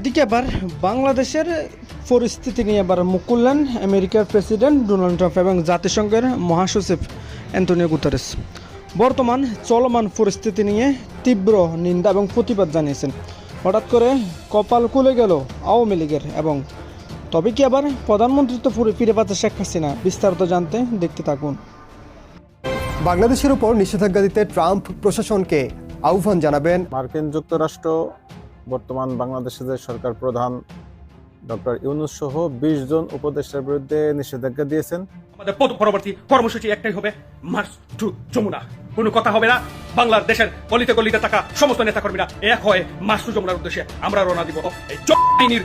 এদিকে আবার বাংলাদেশের পরিস্থিতি নিয়ে আবার মুখ খুললেন আমেরিকার প্রেসিডেন্ট ডোনাল্ড ট্রাম্প এবং জাতিসংঘের মহাসচিব অ্যান্টনিও গুতারেস। বর্তমান চলমান পরিস্থিতি নিয়ে তীব্র নিন্দা এবং প্রতিবাদ জানিয়েছেন। হঠাৎ করে কপাল খুলে গেল আওয়ামী লীগের এবং তবে কি আবার প্রধানমন্ত্রী তো ফিরে পাচ্ছে শেখ হাসিনা? বিস্তারিত জানতে দেখতে থাকুন। বাংলাদেশের উপর নিষেধাজ্ঞা দিতে ট্রাম্প প্রশাসনকে আহ্বান জানাবেন। মার্কিন যুক্তরাষ্ট্র বর্তমান বাংলাদেশের যে সরকার প্রধান ডক্টর ইউনুস সহ বিশ জন উপদেষ্টার বিরুদ্ধে নিষেধাজ্ঞা দিয়েছেন। আমাদের পরবর্তী কর্মসূচি একটাই হবে মার্চ টু যমুনা। কোনো কথা হবে না। বাংলাদেশের গলিতে গলিতে থাকা সমস্ত নেতা কর্মীরা এক হয়ে মার্চ টু যমুনার উদ্দেশ্যে আমরা রওনা দিব। এই জমিনীর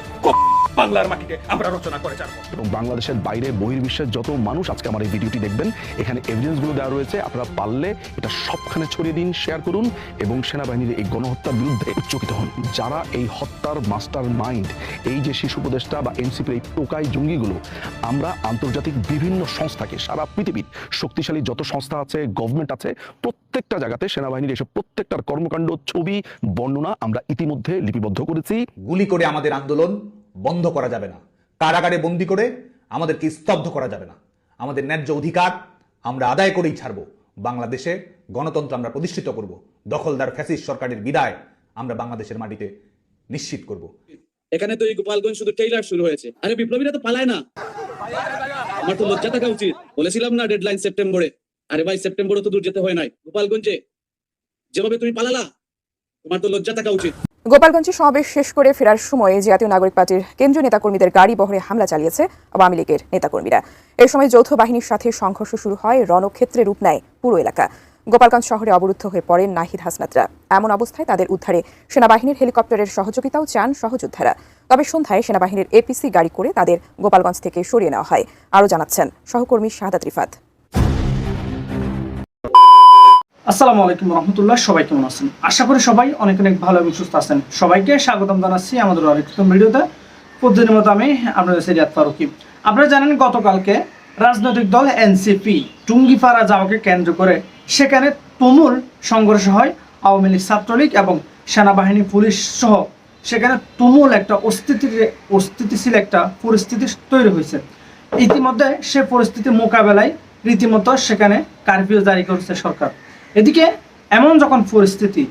বাংলার মাটিতে আমরা রচনা করে যাব এবং বাংলাদেশের বাইরে বহির্বিশ্বের যত মানুষ আজকে আমার এই ভিডিওটি দেখবেন এখানে এভিডেন্সগুলো দেওয়া রয়েছে। আপনারা পারলে এটা সবখানে ছড়িয়ে দিন শেয়ার করুন এবং সেনাবাহিনীর এই গণহত্যার বিরুদ্ধে উচ্চকিত হন। যারা এই হত্যার মাস্টার মাইন্ড এই যে শিশু উপদেষ্টা বা এনসিপির এই টোকাই জঙ্গিগুলো আমরা আন্তর্জাতিক বিভিন্ন সংস্থাকে সারা পৃথিবীর শক্তিশালী যত সংস্থা আছে গভর্নমেন্ট আছে প্রত্যেকটা জায়গাতে সেনাবাহিনীর এসব প্রত্যেকটার কর্মকাণ্ড ছবি বর্ণনা আমরা ইতিমধ্যে লিপিবদ্ধ করেছি। গুলি করে আমাদের আন্দোলন বন্ধ করা যাবে না। কারাগারে বন্দি করে আমাদেরকে স্তব্ধ করা যাবে না। আমাদের ন্যায্য অধিকার আমরা আদায় করেই ছাড়ব। বাংলাদেশে গণতন্ত্র আমরা প্রতিষ্ঠিত করব। দখলদার ফ্যাসিস্ট সরকারের বিদায় আমরা বাংলাদেশের মাটিতে নিশ্চিত করব। এখানে তো এই গোপালগঞ্জ শুধু টেইলার শুরু হয়েছে। আরে বিপ্লবীরা তো পালায় না। আমার তো লজ্জা থাকা উচিত। বলেছিলাম না ডেডলাইন সেপ্টেম্বরে। আরে ভাই সেপ্টেম্বরে তো দূর যেতে হয় নাই। গোপালগঞ্জে যেভাবে তুমি পালালা তোমার তো লজ্জা থাকা উচিত। গোপালগঞ্জে সমাবেশ শেষ করে ফেরার সময় জাতীয় নাগরিক পার্টির কেন্দ্রীয় নেতাকর্মীদের গাড়ি বহরে হামলা চালিয়েছে আওয়ামী লীগের নেতাকর্মীরা। এই সময় যৌথ বাহিনীর সাথে সংঘর্ষ শুরু হয়, রণক্ষেত্রে রূপ নেয় পুরো এলাকা। গোপালগঞ্জ শহরে অবরুদ্ধ হয়ে পড়েন নাহিদ হাসনাতরা। এমন অবস্থায় তাদের উদ্ধারে সেনাবাহিনীর হেলিকপ্টারের সহযোগিতাও চান সহযোদ্ধারা। তবে সন্ধ্যায় সেনাবাহিনীর এপিসি গাড়ি করে তাদের গোপালগঞ্জ থেকে সরিয়ে নেওয়া হয়, আরও জানাচ্ছেন সহকর্মী শাহাদাত রিফাত। আসসালামু আলাইকুম রহমতুল্লাহ, সবাই কেমন আছেন? আশা করি সবাই অনেক অনেক ভালো এবং সুস্থ আছেন। সবাইকে স্বাগতম জানাচ্ছি আমাদের আরেকটি ভিডিওতে। প্রতিদিনের মতো আমি আপনাদের সিরিয়াত ফারুকি। আপনারা জানেন গতকালকে রাজনৈতিক দল এনসিপি টুঙ্গিপাড়া যাওয়াকে কেন্দ্র করে সেখানে তুমুল সংঘর্ষ হয়। আওয়ামী লীগ ছাত্রলীগ এবং সেনাবাহিনী, পুলিশ সহ সেখানে তুমুল একটা অস্থিতি, অস্থিতিশীল একটা পরিস্থিতি তৈরি হয়েছে। ইতিমধ্যে সে পরিস্থিতি মোকাবেলায় রীতিমতো সেখানে কারফিউ জারি করেছে সরকার। এদিকে এমন যখন পরিস্থিতি,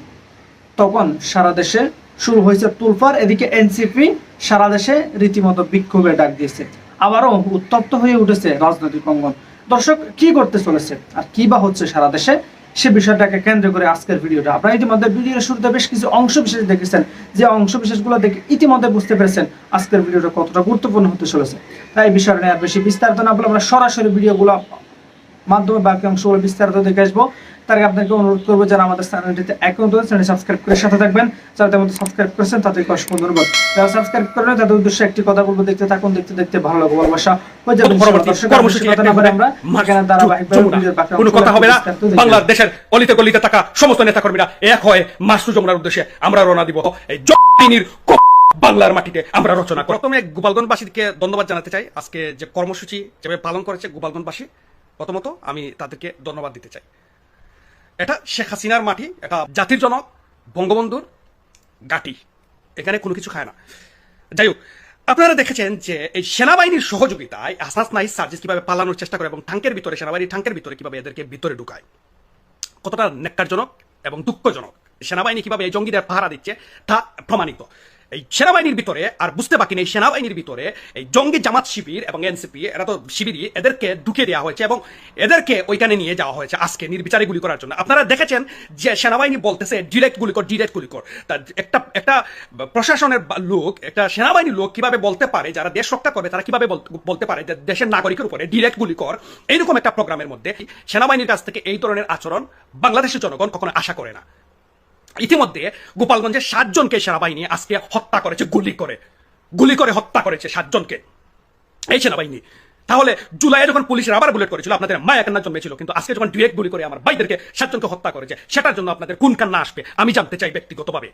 তখন সারা দেশে শুরু হয়েছে তুলফার, এদিকে এনসিপি সারা দেশে রীতিমতো বিক্ষোভে ডাক দিয়েছে। আবারও উত্তপ্ত হয়ে উঠেছে রাজনৈতিক অঙ্গন। দর্শক, কি করতে চলেছে আর কি বা হচ্ছে সারা দেশে? সে বিষয়টাকে কেন্দ্র করে আজকের ভিডিওটা। আপনারা ইতিমধ্যে ভিডিওর শুরুতে বেশ কিছু অংশ বিশেষ দেখেছেন। যে অংশ বিশেষগুলো দেখে ইতিমধ্যে বুঝতে পেরেছেন আজকের ভিডিওটা কতটা গুরুত্বপূর্ণ হতে চলেছে। তাই বিষয়টা নিয়ে আর বেশি বিস্তারিত না বলে আমরা সরাসরি ভিডিওগুলো মাধ্যমে বাকি অংশগুলো বিস্তারিত দেখে আসব। তার আগে আপনাকে অনুরোধ করব যারা আমাদের চ্যানেলটিতে রয়েছে চ্যানেল সাবস্ক্রাইব করে সাথে থাকবেন। যারা তেমন সাবস্ক্রাইব করেছেন তাদেরকে অসংখ্য ধন্যবাদ। যারা সাবস্ক্রাইব করেন তাদের উদ্দেশ্যে একটি কথা বলব দেখতে থাকুন দেখতে দেখতে ভালো লাগবে ভালোবাসা। হয়ে যাবে আমরা মার্চ এখানে টু ধারাবাহিকভাবে যমুনা ভিডিওর বাকি কোনো কথা হবে না। বিস্তারিত দেখে আসব। বাংলাদেশের গলিতে গলিতে থাকা সমস্ত নেতা এক হয়ে মার্চ টু উদ্দেশ্যে আমরা রওনা দিব। এই জমিনীর বাংলার মাটিতে আমরা রচনা করব। প্রথমে গোপালগঞ্জবাসীকে ধন্যবাদ জানাতে চাই। আজকে যে কর্মসূচি যেভাবে পালন করেছে গোপালগঞ্জবাসী প্রথমত আমি তাদেরকে ধন্যবাদ দিতে চাই। এটা শেখ হাসিনার মাটি, এটা জাতির জনক, বঙ্গবন্ধুর গাটি। এখানে কোনো কিছু খায় না। যাই হোক, আপনারা দেখেছেন যে এই সেনাবাহিনীর সহযোগিতায় আসাস নাই সার্জিস কীভাবে পালানোর চেষ্টা করে এবং ট্যাঙ্কের ভিতরে সেনাবাহিনী ট্যাঙ্কের ভিতরে কীভাবে এদেরকে ভিতরে ঢুকায়। কতটা নেককারজনক এবং দুঃখজনক। সেনাবাহিনী কীভাবে এই জঙ্গিদের পাহারা দিচ্ছে তা প্রমাণিত। এই সেনাবাহিনীর ভিতরে, আর বুঝতে বাকি নেই সেনাবাহিনীর ভিতরে, এই জঙ্গি জামাত শিবির এবং এনসিপি, এরা তো শিবিরই, এদেরকে ঢুকে দেওয়া হয়েছে এবং এদেরকে ওইখানে নিয়ে যাওয়া হয়েছে আজকে নির্বিচারে গুলি করার জন্য। আপনারা দেখেছেন যে সেনাবাহিনী বলতেছে, ডিরেক্ট গুলি কর, ডিরেক্ট গুলি কর। তা একটা একটা প্রশাসনের লোক, একটা সেনাবাহিনীর লোক কীভাবে বলতে পারে, যারা দেশ রক্ষা করে তারা কীভাবে বলতে পারে যে দেশের নাগরিকের উপরে ডিরেক্ট গুলি কর এইরকম একটা প্রোগ্রামের মধ্যে সেনাবাহিনীর কাছ থেকে এই ধরনের আচরণ বাংলাদেশের জনগণ কখনো আশা করে না। ইতিমধ্যে গোপালগঞ্জের সাতজনকে সেনাবাহিনী আজকে হত্যা করেছে, গুলি করে। গুলি করে হত্যা করেছে সাতজনকে এই সেনাবাহিনী। তাহলে জুলাইয়ে যখন পুলিশের আবার বুলেট করেছিল, আপনাদের মায়া কান্না জন্মেছিল কিন্তু আজকে যখন ডিরেক্ট গুলি করে আমার ভাইদেরকে সাতজনকে হত্যা করেছে, সেটার জন্য আপনাদের কোন কান্না আসবে, আমি জানতে চাই ব্যক্তিগতভাবে।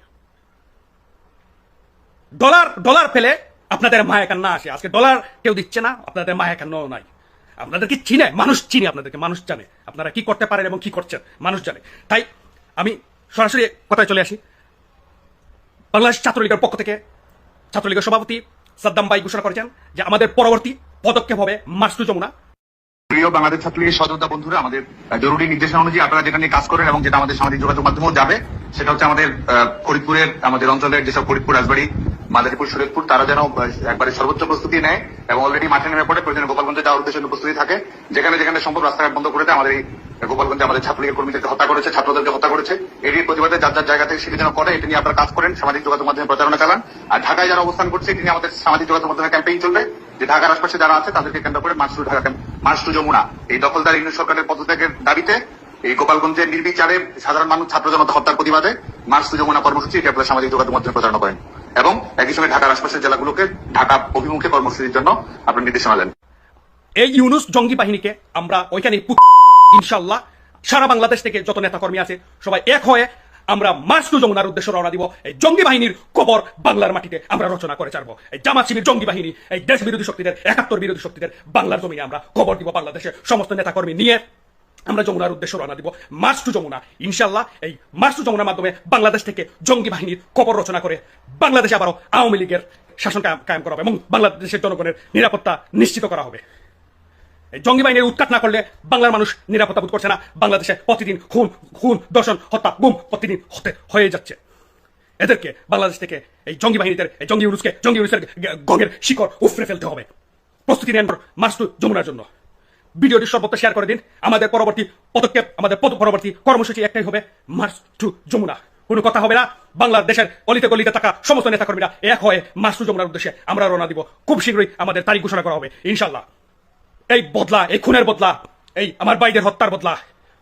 ডলার ডলার ফেলে আপনাদের মায়া কান্না আসে। আজকে ডলার কেউ দিচ্ছে না, আপনাদের মায়া কান্নাও নাই। আপনাদেরকে চিনে? মানুষ চিনে আপনাদেরকে, মানুষ জানে। আপনারা কি করতে পারেন এবং কি করছেন? মানুষ জানে। তাই আমি সরাসরি কথায় চলে আসি? বাংলাদেশ ছাত্রলীগের পক্ষ থেকে ছাত্রলীগের সভাপতি সাদ্দাম ভাই ঘোষণা করেছেন যে আমাদের পরবর্তী পদক্ষেপ হবে মার্চ টু যমুনা। প্রিয় বাংলাদেশ ছাত্রলীগের সহযোদ্ধা বন্ধুরা, আমাদের জরুরি নির্দেশনা অনুযায়ী আপনারা যেটা নিয়ে কাজ করেন এবং যেটা আমাদের সামাজিক যোগাযোগ মাধ্যমেও যাবে, সেটা হচ্ছে আমাদের ফরিদপুরের, আমাদের অঞ্চলের যেসব ফরিদপুর, রাজবাড়ী মাদারীপুর শরীরপুর তারা যেন একবারে সর্বোচ্চ প্রস্তুতি নেয় এবং অলরেডি মাঠে নেমে পড়ে প্রয়োজনে গোপালগঞ্জে যাওয়ার উদ্দেশ্যে প্রস্তুতি থাকে। যেখানে যেখানে সম্ভব রাস্তাঘাট বন্ধ করে দেয়, আমাদের এই গোপালগঞ্জে আমাদের ছাত্রলীগের কর্মীদেরকে হত্যা করেছে ছাত্রদেরকে হত্যা করেছে। এটির প্রতিবাদে যার যার জায়গা থেকে সেটি যেন করে, এটি নিয়ে আপনারা কাজ করেন। সামাজিক যোগাযোগ মাধ্যমে প্রচারণা চালান। আর ঢাকায় যারা অবস্থান করছে, এটি নিয়ে আমাদের সামাজিক যোগাযোগ মাধ্যমে ক্যাম্পেইন চলবে। যে ঢাকার আশপাশে যারা আছে, তাদেরকে কেন্দ্র করে march Dhaka march to Jamuna. এই দখলদার ইউনিট সরকারের পদত্যাগের দাবিতে এই গোপালগঞ্জের নির্বিচারে সাধারণ মানুষ, ছাত্র জনতা হত্যার প্রতিবাদে মার্চ টু যমুনা কর্মসূচি, এটি আপনারা সামাজিক যোগাযোগ মাধ্যমে প্রচারণা করেন। এবং একই সঙ্গে ঢাকার আশপাশের জেলাগুলোকে ঢাকা অভিমুখে কর্মসূচির জন্য আপনার নির্দেশনা দেন। এই ইউনুস জঙ্গি বাহিনীকে আমরা ওইখানে ইনশাল্লাহ সারা বাংলাদেশ থেকে যত নেতাকর্মী আছে, সবাই এক হয়ে আমরা মার্চ টু যমুনার উদ্দেশ্যে রওনা দিব। এই জঙ্গি বাহিনীর কবর বাংলার মাটিতে আমরা রচনা করে ছাড়বো। এই জামাত শিবির জঙ্গি বাহিনী, এই দেশ বিরোধী শক্তিদের, একাত্তর বিরোধী শক্তিদের বাংলার জমিনে আমরা কবর দিব বাংলাদেশের সমস্ত নেতাকর্মী নিয়ে আমরা যমুনার উদ্দেশ্যে রওনা দিব। March to Jamuna. ইনশাল্লাহ এই মার্চ টু যমুনার মাধ্যমে বাংলাদেশ থেকে জঙ্গি বাহিনীর কবর রচনা করে বাংলাদেশে আবারও আওয়ামী লীগের শাসন কায়েম- করা হবে এবং বাংলাদেশের জনগণের নিরাপত্তা নিশ্চিত করা হবে। এই জঙ্গি বাহিনীর উৎখাত না করলে বাংলার মানুষ নিরাপত্তা বোধ করছে না। বাংলাদেশে প্রতিদিন খুন খুন দর্শন হত্যা, গুম প্রতিদিন হতে, হয়ে যাচ্ছে। এদেরকে বাংলাদেশ থেকে এই জঙ্গি বাহিনীদের, এই জঙ্গি ইউনুসকে, জঙ্গি ইউনুসের গ- গঙের শিকড় উফরে ফেলতে হবে। প্রস্তুতি নেন মার্চ টু যমুনার জন্য। ভিডিওটি সর্বত্র শেয়ার করে দিন। আমাদের পরবর্তী পদক্ষেপ, আমাদের পরবর্তী কর্মসূচি একটাই হবে মার্চ টু যমুনা। কোনো কথা হবে না। বাংলাদেশের অলিতে গলিতে থাকা সমস্ত নেতাকর্মীরা এক হয়ে মার্চ টু যমুনার উদ্দেশ্যে আমরা রওনা দিব। খুব শীঘ্রই আমাদের তারিখ ঘোষণা করা হবে ইনশাল্লাহ এই বদলা, এই খুনের বদলা, এই আমার ভাইদের হত্যার বদলা,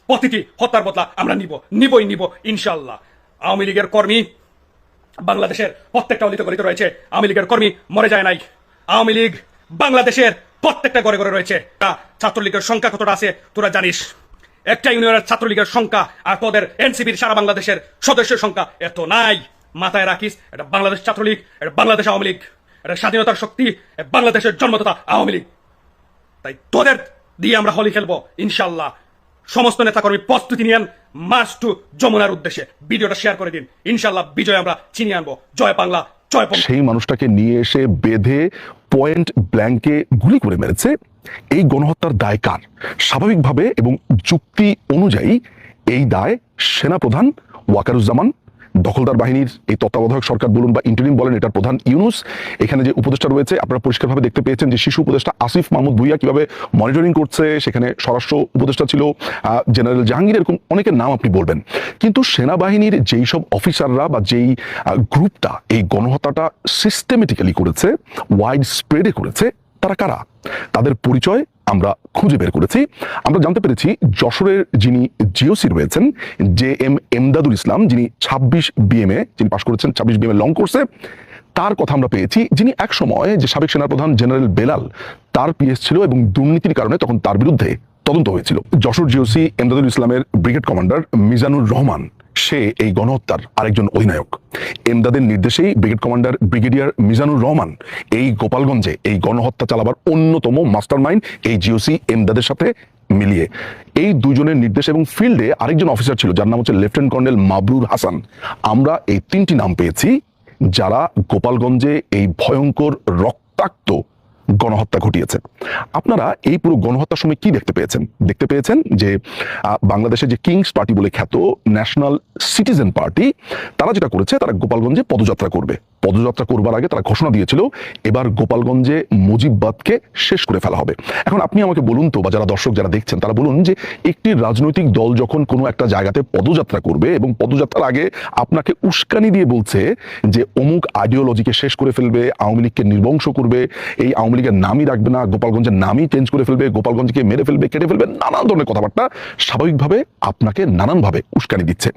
প্রতিটি হত্যার বদলা আমরা নিব, নিবই নিব ইনশাল্লাহ আওয়ামী লীগের কর্মী, বাংলাদেশের প্রত্যেকটা অলিতে গলিতে রয়েছে, আওয়ামী লীগের কর্মী মরে যায় নাই। আওয়ামী লীগ বাংলাদেশের প্রত্যেকটা ঘরে ঘরে রয়েছে। তা ছাত্রলীগের সংখ্যা কতটা আছে, তোরা জানিস? একটা ইউনিয়নের ছাত্রলীগের সংখ্যা আর তোদের এনসিপির সারা বাংলাদেশের সদস্যের সংখ্যা এত নাই। মাথায় রাখিস, এটা বাংলাদেশ ছাত্রলীগ, এটা বাংলাদেশ আওয়ামী লীগ, এটা স্বাধীনতার শক্তি বাংলাদেশের জন্মদাতা আওয়ামী লীগ। তাই তোদের দিয়ে আমরা হোলি খেলব ইনশাল্লাহ সমস্ত নেতাকর্মী প্রস্তুতি নিয়েন মার্চ টু যমুনার উদ্দেশ্যে। ভিডিওটা শেয়ার করে দিন ইনশাল্লাহ বিজয় আমরা চিনিয়ে আনব। জয় বাংলা সেই মানুষটাকে নিয়ে এসে বেঁধে পয়েন্ট ব্ল্যাঙ্কে গুলি করে মেরেছে। এই গণহত্যার দায় কার? স্বাভাবিকভাবে এবং যুক্তি অনুযায়ী এই দায় সেনাপ্রধান ওয়াকারুজ্জামান দখলদার বাহিনীর এই তত্ত্বাবধায়ক সরকার বলুন বা ইন্টারিম বলেন এটার প্রধান ইউনুস। এখানে যে উপদেষ্টা রয়েছে, আপনারা পরিষ্কারভাবে দেখতে পেয়েছেন যে শিশু উপদেষ্টা আসিফ মাহমুদ ভুইয়া কীভাবে মনিটরিং করছে, সেখানে স্বরাষ্ট্র উপদেষ্টা ছিল জেনারেল জাহাঙ্গীর, এরকম অনেকের নাম আপনি বলবেন। কিন্তু সেনাবাহিনীর যেই সব অফিসাররা বা যেই গ্রুপটা এই গণহত্যাটা সিস্টেমেটিক্যালি করেছে ওয়াইড স্প্রেডে করেছে, তারা কারা? তাদের পরিচয় আমরা খুঁজে বের করেছি। আমরা জানতে পেরেছি যশোরের যিনি জিওসি রয়েছেন জে এম এমদাদুল ইসলাম, যিনি ছাব্বিশ বিএমএ যিনি পাশ করেছেন ছাব্বিশ বিএমএ লং কোর্সে তার কথা আমরা পেয়েছি। যিনি এক সময় যে সাবেক সেনাপ্রধান জেনারেল বেলাল, তার পিএস ছিল এবং দুর্নীতির কারণে তখন তার বিরুদ্ধে তদন্ত হয়েছিল। যশোর জিওসি এমদাদুল ইসলামের ব্রিগেড কমান্ডার মিজানুর রহমান সে এই গণহত্যার আরেকজন অধিনায়ক। এমদাদের নির্দেশেই brigade commander brigadier Mizanur Rahman এই গোপালগঞ্জে এই গণহত্যা চালাবার অন্যতম মাস্টার মাইন্ড এই জিওসি এমদাদের সাথে মিলিয়ে। এই দুজনের নির্দেশ এবং ফিল্ডে আরেকজন অফিসার ছিল, যার নাম হচ্ছে লেফটেন্যান্ট কর্নেল মাবরুর হাসান। আমরা এই তিনটি নাম পেয়েছি যারা গোপালগঞ্জে এই ভয়ঙ্কর রক্তাক্ত গণহত্যা ঘটিয়েছে। আপনারা এই পুরো গণহত্যার সময় কি দেখতে পেয়েছেন? দেখতে পেয়েছেন যে বাংলাদেশে যে কিংস পার্টি বলে খ্যাত ন্যাশনাল সিটিজেন পার্টি, তারা যেটা করেছে, তারা গোপালগঞ্জে পদযাত্রা করবে। পদযাত্রা করবার আগে তারা ঘোষণা দিয়েছিল, এবার গোপালগঞ্জে মুজিববাদকে শেষ করে ফেলা হবে। এখন আপনি আমাকে বলুন তো, বা যারা দর্শক যারা দেখছেন, তারা বলুন যে একটি রাজনৈতিক দল যখন কোনো একটা জায়গাতে পদযাত্রা করবে এবং পদযাত্রার আগে আপনাকে উস্কানি দিয়ে বলছে যে অমুক আইডিওলজিকে শেষ করে ফেলবে, আওয়ামী লীগকে নির্বংশ করবে, এই আওয়ামী লীগের নামই রাখবে না, গোপালগঞ্জের নামই চেঞ্জ করে ফেলবে, গোপালগঞ্জকে মেরে ফেলবে, কেটে ফেলবে, নানান ধরনের কথাবার্তা স্বাভাবিকভাবে আপনাকে নানানভাবে উস্কানি দিচ্ছে।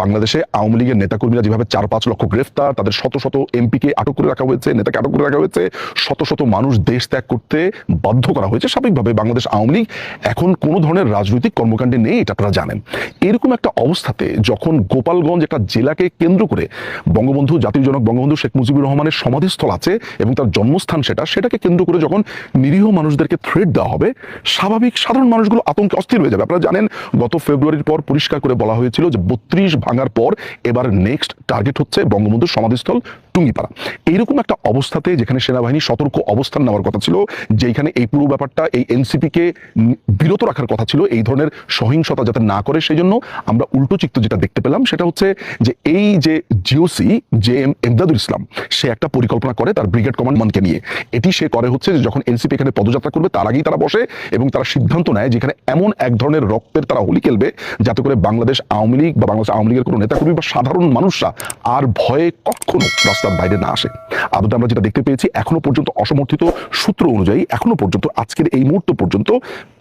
বাংলাদেশে আওয়ামী লীগের নেতাকর্মীরা যেভাবে চার পাঁচ লক্ষ গ্রেফতার, তাদের শত শত এমপিকে আটক করে রাখা হয়েছে, নেতাকে আটক করে রাখা হয়েছে, শত শত মানুষ দেশ ত্যাগ করতে বাধ্য করা হয়েছে স্বাভাবিকভাবে। বাংলাদেশ আওয়ামী লীগ এখন কোনো ধরনের রাজনৈতিক কর্মকাণ্ডে নেই, এটা আপনারা জানেন। এরকম একটা অবস্থাতে যখন গোপালগঞ্জ একটা জেলাকে কেন্দ্র করে বঙ্গবন্ধু, জাতির জনক বঙ্গবন্ধু শেখ মুজিবুর রহমানের সমাধিস্থল আছে এবং তার জন্মস্থান সেটা, সেটাকে কেন্দ্র করে যখন নিরীহ মানুষদেরকে থ্রেট দেওয়া হবে, স্বাভাবিক সাধারণ মানুষগুলো আতঙ্কে অস্থির হয়ে যাবে। আপনারা জানেন, গত ফেব্রুয়ারির পর পরিষ্কার করে বলা হয়েছিল যে বত্রিশ ভাঙার পর এবার নেক্সট টার্গেট হচ্ছে বঙ্গবন্ধুর সমাধিস্থল। টুঙ্গিপাড়া এইরকম একটা অবস্থাতে যেখানে সেনাবাহিনী সতর্ক অবস্থান নেওয়ার কথা ছিল যেখানে এই পুরো ব্যাপারটা এই এনসিপিকে বিরত রাখার কথা ছিল, এই ধরনের সহিংসতা যাতে না করে সেই জন্য আমরা উল্টো চিত্ত যেটা দেখতে পেলাম, সেটা হচ্ছে যে এই যে GOC, J M Emdadul Islam, সে একটা পরিকল্পনা করে তার ব্রিগেড কমান্ডমানকে নিয়ে। এটি সে করে হচ্ছে যে যখন এনসিপি এখানে পদযাত্রা করবে, তার আগেই তারা বসে এবং তারা সিদ্ধান্ত নেয় যেখানে এমন এক ধরনের রক্তের তারা হোলি খেলবে, যাতে করে বাংলাদেশ আওয়ামী লীগ বা বাংলাদেশ আওয়ামী লীগের কোনো নেতাকর্মী বা সাধারণ মানুষরা আর ভয়ে কখনো রাস্তার বাইরে না আসে। আদতে আমরা যেটা দেখতে পেয়েছি, এখনও পর্যন্ত অসমর্থিত সূত্র অনুযায়ী, এখনও পর্যন্ত আজকের এই মুহূর্ত পর্যন্ত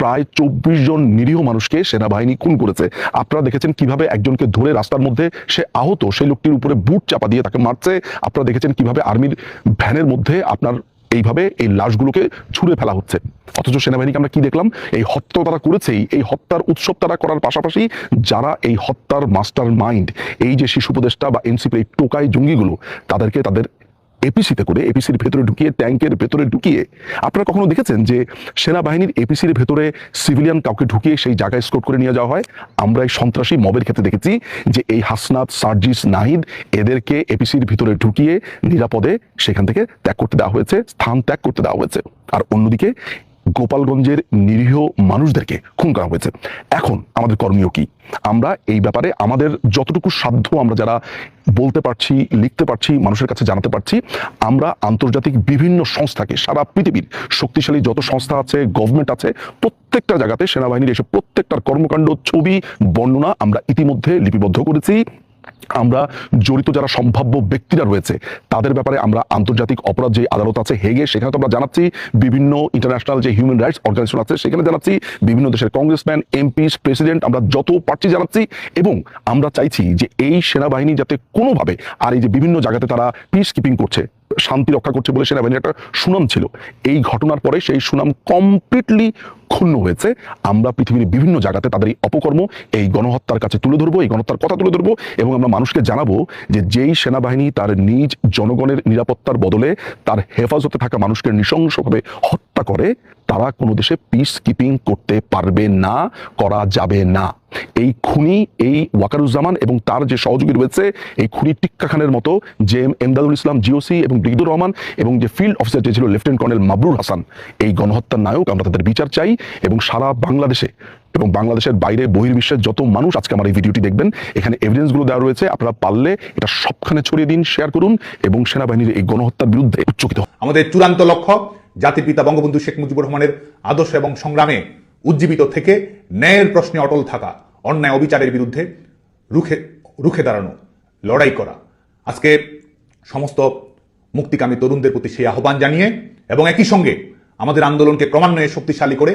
প্রায় চব্বিশ জন নিরীহ মানুষকে সেনাবাহিনী খুন করেছে। আপনারা দেখেছেন কীভাবে একজনকে ধরে রাস্তার মধ্যে সে আহত, সেই লোকটির উপরে বুট চাপা দিয়ে তাকে মারছে। আপনারা দেখেছেন কীভাবে আর্মির ভ্যানের মধ্যে আপনার এইভাবে এই লাশগুলোকে ছুড়ে ফেলা হচ্ছে। অথচ সেনাবাহিনীকে আমরা কি দেখলাম? এই হত্যা তারা করেছেই। এই হত্যার উৎসব তারা করার পাশাপাশি যারা এই হত্যার মাস্টার মাইন্ড এই যে শিশু উপদেষ্টা বা এনসিপির এই টোকাই জঙ্গিগুলো, তাদেরকে তাদের এপিসিতে করে এপিসির ভেতরে ঢুকিয়ে ট্যাঙ্কের ভেতরে ঢুকিয়ে, আপনারা কখনো দেখেছেন যে সেনাবাহিনীর এপিসির ভেতরে সিভিলিয়ান কাউকে ঢুকিয়ে সেই জায়গায় স্কোর করে নিয়ে যাওয়া হয়? আমরা এই সন্ত্রাসী মবের ক্ষেত্রে দেখেছি যে এই হাসনাত, সার্জিস, নাহিদ এদেরকে এপিসির ভিতরে ঢুকিয়ে নিরাপদে সেখান থেকে ত্যাগ করতে দেওয়া হয়েছে, স্থান ত্যাগ করতে দেওয়া হয়েছে। আর অন্যদিকে গোপালগঞ্জের নিরীহ মানুষদেরকে খুন করা হয়েছে। এখন আমাদের করণীয় কি? আমরা এই ব্যাপারে আমাদের যতটুকু সাধ্য আমরা যারা বলতে পারছি, লিখতে পারছি, মানুষের কাছে জানাতে পারছি, আমরা আন্তর্জাতিক বিভিন্ন সংস্থাকে, সারা পৃথিবীর শক্তিশালী যত সংস্থা আছে গভর্নমেন্ট আছে, প্রত্যেকটা জায়গাতে সেনাবাহিনীর এসব প্রত্যেকটার কর্মকাণ্ড, ছবি, বর্ণনা আমরা ইতিমধ্যে লিপিবদ্ধ করেছি। আমরা জড়িত যারা সম্ভাব্য ব্যক্তিরা রয়েছে, তাদের ব্যাপারে আমরা আন্তর্জাতিক অপরাধ যে আদালত আছে হেগে, সেখানে তো আমরা জানাচ্ছি বিভিন্ন ইন্টারন্যাশনাল যে হিউম্যান রাইটস অর্গানাইজেশন আছে, সেখানে জানাচ্ছি বিভিন্ন দেশের কংগ্রেসম্যান এমপি প্রেসিডেন্ট আমরা যত পারছি জানাচ্ছি এবং আমরা চাইছি যে এই সেনাবাহিনী যাতে কোনোভাবে আর এই যে বিভিন্ন জায়গাতে তারা পিস কিপিং করছে শান্তি রক্ষা করছে বলে সেনাবাহিনীর একটা সুনাম ছিল। এই ঘটনার পরে সেই সুনাম কমপ্লিটলি ক্ষুণ্ণ হয়েছে। আমরা পৃথিবীর বিভিন্ন জায়গাতে তাদের এই অপকর্ম, এই গণহত্যার কাছে তুলে ধরবো, এই গণহত্যার কথা তুলে ধরবো এবং আমরা মানুষকে জানাব যে যেই সেনাবাহিনী তার নিজ জনগণের নিরাপত্তার বদলে তার হেফাজতে থাকা মানুষকে নৃশংসভাবে হত্যা করে, তারা কোনো দেশে পিস কিপিং করতে পারবে না, করা যাবে না। এই খুনি, এই ওয়াকারুজ্জামান এবং তার যে সহযোগী রয়েছে, এই খুনি টিক্কা খানের মতো J M Emdadul Islam, GOC এবং ব্রিগেদুর রহমান এবং যে ফিল্ড অফিসার যে ছিল, লেফটেন্যান্ট কর্নেল মাবরুর হাসান, এই গণহত্যার নায়ক আমরা তাদের বিচার চাই এবং সারা বাংলাদেশে এবং বাংলাদেশের বাইরে বহির্বিশ্বের যত মানুষ আজকে আমার এই ভিডিওটি দেখবেন, এখানে এভিডেন্সগুলো দেওয়া রয়েছে আপনারা পারলে এটা সবখানে ছড়িয়ে দিন শেয়ার করুন এবং সেনাবাহিনীর এই গণহত্যার বিরুদ্ধে উচ্চকিত। আমাদের চূড়ান্ত লক্ষ্য, জাতির পিতা বঙ্গবন্ধু শেখ মুজিবুর রহমানের আদর্শ এবং সংগ্রামে উজ্জীবিত থেকে ন্যায়ের প্রশ্নে অটল থাকা অন্যায় অবিচারের বিরুদ্ধে রুখে রুখে দাঁড়ানো, লড়াই করা। আজকে সমস্ত মুক্তিকামী তরুণদের প্রতি সেই আহ্বান জানিয়ে এবং একই সঙ্গে আমাদের আন্দোলনকে ক্রমান্বয়ে শক্তিশালী করে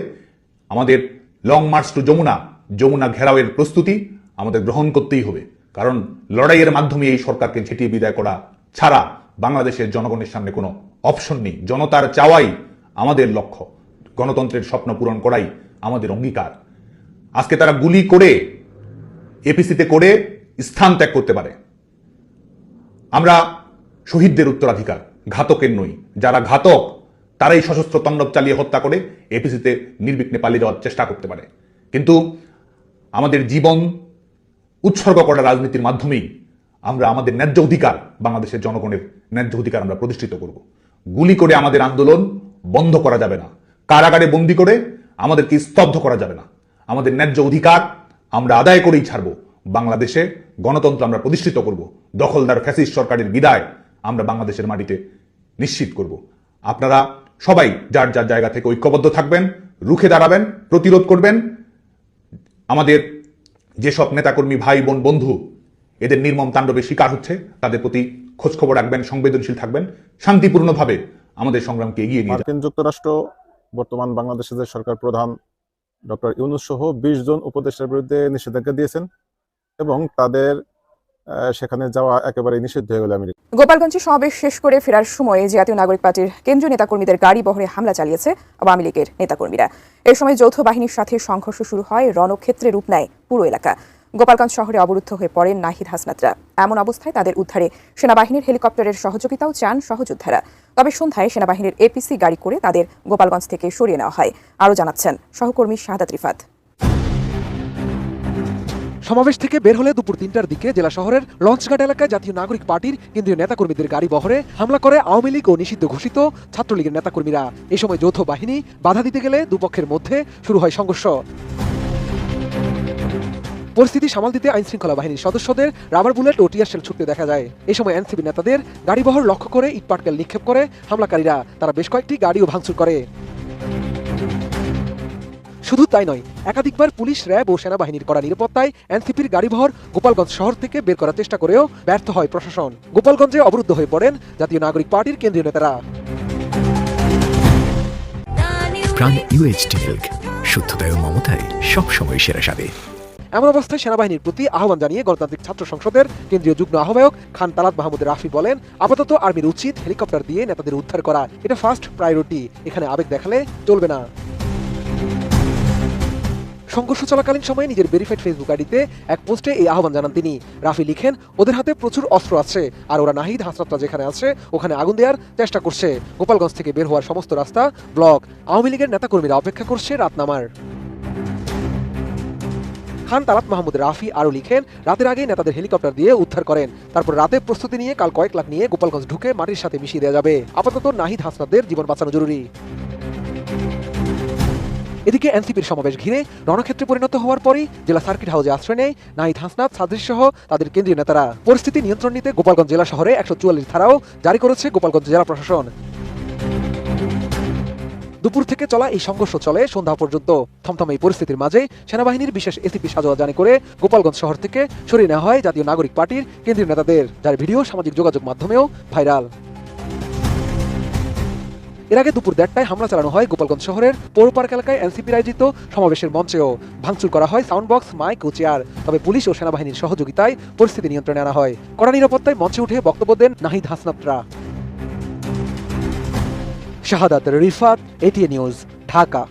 আমাদের long march to Jamuna Jamuna ঘেরাওয়ের প্রস্তুতি আমাদের গ্রহণ করতেই হবে। কারণ লড়াইয়ের মাধ্যমে এই সরকারকে ঝেঁটিয়ে বিদায় করা ছাড়া বাংলাদেশের জনগণের সামনে কোনো অপশন নেই। জনতার চাওয়াই আমাদের লক্ষ্য। গণতন্ত্রের স্বপ্ন পূরণ করাই আমাদের অঙ্গীকার। আজকে তারা গুলি করে এপিসিতে করে স্থান ত্যাগ করতে পারে। আমরা শহীদদের উত্তরাধিকার, ঘাতকের নই। যারা ঘাতক, তারাই সশস্ত্র তাণ্ডব চালিয়ে হত্যা করে এপিসিতে নির্বিঘ্নে পালিয়ে যাওয়ার চেষ্টা করতে পারে। কিন্তু আমাদের জীবন উৎসর্গ করা রাজনীতির মাধ্যমেই আমরা আমাদের ন্যায্য অধিকার বাংলাদেশের জনগণের ন্যায্য অধিকার আমরা প্রতিষ্ঠিত করব। গুলি করে আমাদের আন্দোলন বন্ধ করা যাবে না। কারাগারে বন্দি করে আমাদেরকে স্তব্ধ করা যাবে না। আমাদের ন্যায্য অধিকার আমরা আদায় করেই ছাড়ব। বাংলাদেশে গণতন্ত্র আমরা প্রতিষ্ঠিত করব। দখলদার ফ্যাসিস্ট সরকারের বিদায় আমরা বাংলাদেশের মাটিতে নিশ্চিত করব। আপনারা সবাই যার যার জায়গা থেকে ঐক্যবদ্ধ থাকবেন, রুখে দাঁড়াবেন, প্রতিরোধ করবেন। আমাদের যেসব নেতাকর্মী ভাই, বোন, বন্ধু, এদের নির্মম তাণ্ডবে শিকার হচ্ছে, তাদের প্রতি খোঁজখবর রাখবেন, সংবেদনশীল থাকবেন, শান্তিপূর্ণভাবে আমাদের সংগ্রামকে এগিয়ে নিয়ে মার্কিন যুক্তরাষ্ট্র, বর্তমান বাংলাদেশের যে সরকার প্রধান ডক্টর ইউনুস সহ বিশ জন উপদেষ্টার বিরুদ্ধে নিষেধাজ্ঞা দিয়েছেন এবং তাদের সেখানে যাওয়া একেবারে নিষিদ্ধ হয়ে গেল আমেরিকা। গোপালগঞ্জে সমাবেশ শেষ করে ফেরার সময় জাতীয় নাগরিক পার্টির কেন্দ্রীয় নেতাকর্মীদের গাড়ি বহরে হামলা চালিয়েছে আওয়ামী লীগের নেতাকর্মীরা। এ সময় যৌথ বাহিনীর সাথে সংঘর্ষ শুরু হয় রণক্ষেত্রে রূপ নেয় পুরো এলাকা। গোপালগঞ্জ শহরে অবরুদ্ধ হয়ে পড়েন নাহিদ হাসনাতরা। এমন অবস্থায় তাদের উদ্ধারে সেনাবাহিনীর হেলিকপ্টারের সহযোগিতাও চান সহযোদ্ধারা। তবে সন্ধ্যায় সেনাবাহিনীর এপিসি গাড়ি করে তাদের গোপালগঞ্জ থেকে সরিয়ে নেওয়া হয়। আরও জানাচ্ছেন সহকর্মী শাহাদাত রিফাত সমাবেশ থেকে বের হলে দুপুর তিনটার দিকে জেলা শহরের লঞ্চঘাট এলাকায় জাতীয় নাগরিক পার্টির কেন্দ্রীয় নেতাকর্মীদের গাড়ি বহরে হামলা করে আওয়ামী লীগ ও নিষিদ্ধ ঘোষিত ছাত্রলীগের নেতাকর্মীরা। এ সময় যৌথ বাহিনী বাধা দিতে গেলে দুপক্ষের মধ্যে শুরু হয় সংঘর্ষ। পরিস্থিতি সামাল দিতে আইন শৃঙ্খলা বাহিনীর সদস্যদের রাবার বুলেট ও টিয়ার শেল ছুটতে দেখা যায়। এই সময় এনসিপি নেতাদের গাড়িবহর লক্ষ্য করে ইটপাটকেল নিক্ষেপ করে হামলাকারীরা। তারা বেশ কয়েকটি গাড়িও ভাঙচুর করে। শুধু তাই নয়, একাধিকবার পুলিশ, র্যাব ও সেনাবাহিনীর করা নিরাপত্তায় এনসিপির গাড়িবহর গোপালগঞ্জ শহর থেকে বের করার চেষ্টা করেও ব্যর্থ হয় প্রশাসন। গোপালগঞ্জে অবরুদ্ধ হয়ে পড়েন জাতীয় নাগরিক পার্টির কেন্দ্রীয় নেতারা। প্রাণ ইউএইচটি মিল্ক, শুদ্ধতায় মমতায় সবসময় সেরা স্বাদে। এমন অবস্থায় সেনাবাহিনীর প্রতি আহ্বান জানিয়ে গণতান্ত্রিক ছাত্র সংসদের কেন্দ্রীয় যুগ্ম আহ্বায়ক খান তালাত মাহমুদ রাফি বলেন, আপাতত আর্মির উচিত হেলিকপ্টার দিয়ে নেতাদের উদ্ধার করা। এটা ফার্স্ট প্রায়োরিটি এখানে আবেগ দেখালে চলবে না। সংঘর্ষ চলাকালীন সময়ে নিজের ভেরিফাইড ফেসবুক আইডিতে এক পোস্টে এই আহ্বান জানান তিনি। রাফি লিখেন, ওদের হাতে প্রচুর অস্ত্র আছে, আর ওরা নাহিদ হাসনাতরা যেখানে আছে, ওখানে আগুন দেওয়ার চেষ্টা করছে। গোপালগঞ্জ থেকে বের হওয়ার সমস্ত রাস্তা ব্লক। আওয়ামী লীগের নেতাকর্মীরা অপেক্ষা করছে রাত নামার। খান তালাত মাহমুদ রাফি আরও লিখেন, রাতের আগে নেতাদের হেলিকপ্টার দিয়ে উদ্ধার করেন। তারপর রাতে প্রস্তুতি নিয়ে কাল কয়েক লাখ নিয়ে গোপালগঞ্জ ঢুকে মাটির সাথে মিশিয়ে দেওয়া যাবে। আপাতত নাহিদ হাসনাদের জীবন বাঁচানো জরুরি। এদিকে এনসিপির সমাবেশ ঘিরে রণক্ষেত্রে পরিণত হওয়ার পরই জেলা সার্কিট হাউসে আশ্রয় নেয় নাহিদ হাসনাত সাদৃশ সহ তাদের কেন্দ্রীয় নেতারা। পরিস্থিতি নিয়ন্ত্রণ নিতে গোপালগঞ্জ জেলা শহরে একশো চুয়াল্লিশ ধারাও জারি করেছে গোপালগঞ্জ জেলা প্রশাসন। দুপুর থেকে চলা এই সংঘর্ষ চলে সন্ধ্যা পর্যন্ত। থমথম এই পরিস্থিতির মাঝে সেনাবাহিনীর বিশেষ এসিপি সাজোয়া জানি করে গোপালগঞ্জ শহর থেকে সরিয়ে নেওয়া হয় জাতীয় নাগরিক পার্টির কেন্দ্রীয় নেতাদের, যার ভিডিও সামাজিক যোগাযোগ মাধ্যমেও ভাইরাল। এর আগে দুপুর দেড়টায় হামলা চালানো হয় গোপালগঞ্জ শহরের পৌর পার্ক এলাকায় এনসিপির আয়োজিত সমাবেশের মঞ্চেও। ভাঙচুর করা হয় সাউন্ড বক্স মাইক ও চেয়ার। তবে পুলিশ ও সেনাবাহিনীর সহযোগিতায় পরিস্থিতি নিয়ন্ত্রণে আনা হয়। কড়া নিরাপত্তায় মঞ্চে উঠে বক্তব্য দেন নাহিদ হাসনাতরা। Shahadat Rifat, ATA news, Dhaka.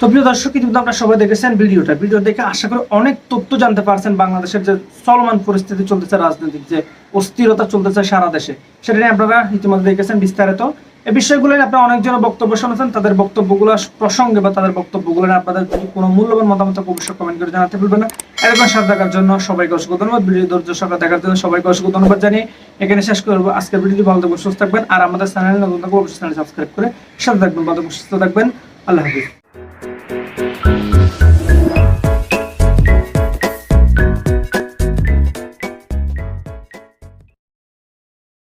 তো প্রিয় দর্শক কিন্তু আপনারা সবাই দেখেছেন ভিডিওটা। ভিডিও দেখে আশা করি অনেক তথ্য জানতে পারছেন বাংলাদেশের যে চলমান পরিস্থিতি চলতেছে, রাজনৈতিক যে অস্থিরতা চলতেছে সারা দেশে। সেটা নিয়ে আপনারা ইতিমধ্যে দেখেছেন বিস্তারিত। এই বিষয়গুলো আপনারা অনেকজন বক্তব্য শুনেছেন, তাদের বক্তব্যগুলো প্রসঙ্গে বা তাদের বক্তব্যগুলো আপনাদের যদি কোনো মূল্যবান মতামত অবশ্যই কমেন্ট করে জানাতে ভুলবেন না। এরকম সাথে দেখার জন্য সবাইকে অসংখ্য ধন্যবাদ। ভিডিও ধৈর্য সকাল দেখার জন্য সবাইকে অসংখ্য ধন্যবাদ জানিয়ে এখানে শেষ করব। আজকের ভিডিওটি ভালো থাকবেন, সুস্থ থাকবেন। আর আমাদের চ্যানেল নতুন থাকবে অবশ্যই চ্যানেল সাবস্ক্রাইব করে সাথে থাকবেন, ভালো সুস্থ থাকবেন। আল্লাহ হাফিজ।